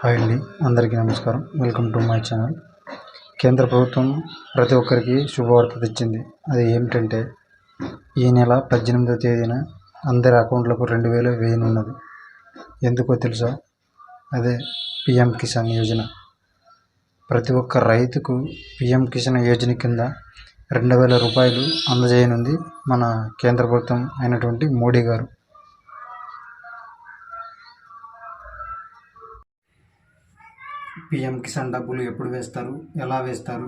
Hi అండి అందరికీ నమస్కారం. Welcome to my channel. కేంద్ర ప్రభుత్వం ప్రతి ఒక్కరికి శుభవార్త తెచ్చింది. అది ఏమిటంటే ఈ నెల పద్దెనిమిదో తేదీన అందరి అకౌంట్లకు రెండు వేలు వేయనున్నది ఎందుకో తెలుసా? అదే పిఎం కిసాన్ యోజన. ప్రతి ఒక్క రైతుకు పిఎం కిసాన్ యోజన కింద రెండు వేల రూపాయలు అందజేయనుంది మన కేంద్ర ప్రభుత్వం అయినటువంటి మోడీ గారు. పిఎం కిసాన్ డబ్బులు ఎప్పుడు వేస్తారు? ఎలా వేస్తారు?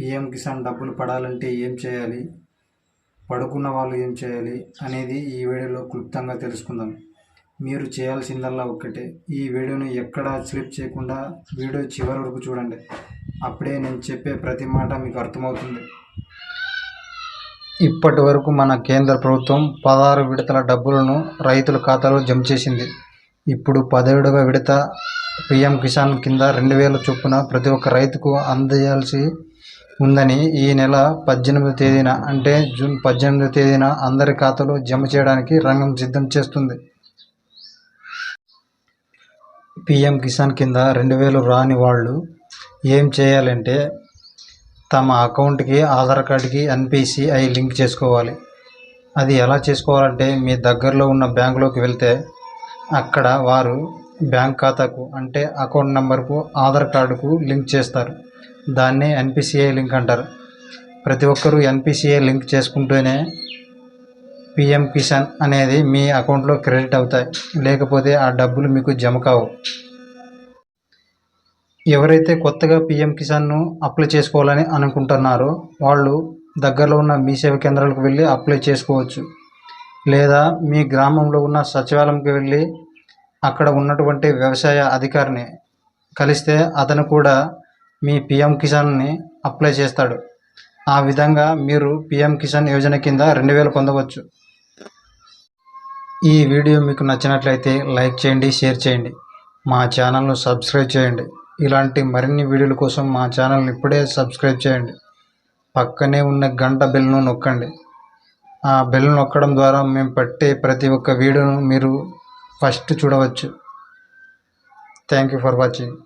పిఎం కిసాన్ డబ్బులు పడాలంటే ఏం చేయాలి? పడుకున్న వాళ్ళు ఏం చేయాలి? అనేది ఈ వీడియోలో క్లుప్తంగా తెలుసుకుందాం. మీరు చేయాల్సిందల్లా ఒక్కటే. ఈ వీడియోని ఎక్కడా స్లిప్ చేయకుండా వీడియో చివరి వరకు చూడండి. అప్పుడే నేను చెప్పే ప్రతి మాట మీకు అర్థమవుతుంది. ఇప్పటి వరకు మన కేంద్ర ప్రభుత్వం పదహారు విడతల డబ్బులను రైతుల ఖాతాలో జమ చేసింది. ఇప్పుడు పదిహేడవ విడత పీఎం కిసాన్ కింద రెండు వేల చొప్పున ప్రతి ఒక్క రైతుకు అందజేయాల్సి ఉందని ఈ నెల పద్దెనిమిదో తేదీన అంటే జూన్ పద్దెనిమిదో తేదీన అందరి ఖాతాలో జమ చేయడానికి రంగం సిద్ధం చేస్తుంది. పిఎం కిసాన్ కింద రెండు వేలు రాని వాళ్ళు ఏం చేయాలంటే తమ అకౌంట్కి ఆధార్ కార్డుకి ఎన్పిసిఐ లింక్ చేసుకోవాలి. అది ఎలా చేసుకోవాలంటే మీ దగ్గరలో ఉన్న బ్యాంకులోకి వెళ్తే అక్కడ వారు బ్యాంక్ ఖాతాకు అంటే అకౌంట్ నెంబర్కు ఆధార్ కార్డుకు లింక్ చేస్తారు. దాన్నే ఎన్పిసిఐ లింక్ అంటారు. ప్రతి ఒక్కరూ ఎన్పిసిఐ లింక్ చేసుకుంటూనే పిఎం కిసాన్ అనేది మీ అకౌంట్లో క్రెడిట్ అవుతాయి. లేకపోతే ఆ డబ్బులు మీకు జమ కావు. ఎవరైతే కొత్తగా పిఎం కిసాన్ను అప్లై చేసుకోవాలని అనుకుంటున్నారో వాళ్ళు దగ్గరలో ఉన్న మీ సేవ కేంద్రాలకు వెళ్ళి అప్లై చేసుకోవచ్చు. లేదా మీ గ్రామంలో ఉన్న సచివాలయంకి వెళ్ళి అక్కడ ఉన్నటువంటి వ్యవసాయ అధికారిని కలిస్తే అతను కూడా మీ పిఎం కిసాన్ని అప్లై చేస్తాడు. ఆ విధంగా మీరు పిఎం కిసాన్ యోజన కింద రెండు వేలు పొందవచ్చు. ఈ వీడియో మీకు నచ్చినట్లయితే లైక్ చేయండి షేర్ చేయండి. మా ఛానల్ను సబ్స్క్రైబ్ చేయండి. ఇలాంటి మరిన్ని వీడియోల కోసం మా ఛానల్ని ఇప్పుడే సబ్స్క్రైబ్ చేయండి. పక్కనే ఉన్న గంట బెల్ను నొక్కండి. ఆ బెల్ నొక్కడం ద్వారా మేము పట్టే ప్రతి ఒక్క వీడియోను మీరు ఫస్ట్ చూడవచ్చు. Thank you for watching